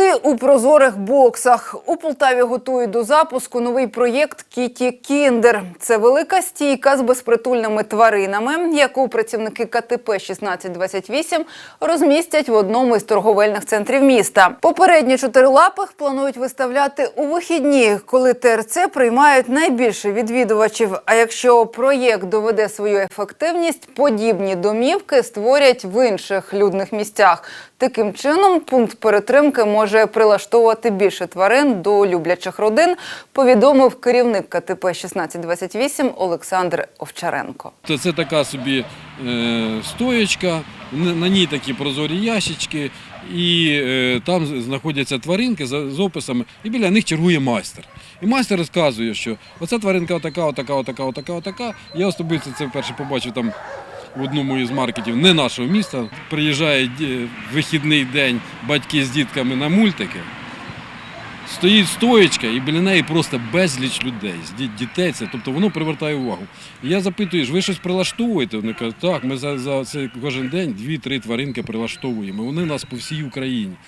Коти у прозорих боксах. У Полтаві готують до запуску новий проєкт Кіті Кіндер. Це велика стійка з безпритульними тваринами, яку працівники КТП 1628 розмістять в одному із торговельних центрів міста. Попередні чотирилапих планують виставляти у вихідні, коли ТРЦ приймають найбільше відвідувачів. А якщо проєкт доведе свою ефективність, подібні домівки створять в інших людних місцях. Таким чином, пункт перетримки може прилаштовувати більше тварин до люблячих родин, повідомив керівник КТП 1628 Олександр Овчаренко. Це така собі е, стоєчка, на ній такі прозорі ящички, і е, там знаходяться тваринки з описами, і біля них чергує майстер. І майстер розказує, що оця тваринка отака, отака, отака, отака, отака. Я особисто це вперше побачив там в одному із маркетів не нашого міста. Приїжджає вихідний день батьки з дітками на мультики. Стоїть стоєчка, і біля неї просто безліч людей, дітей. Це, тобто воно привертає увагу. Я запитую, ви щось прилаштовуєте? Вони кажуть, так, ми за, за це кожен день дві-три тваринки прилаштовуємо. Вони нас по всій Україні.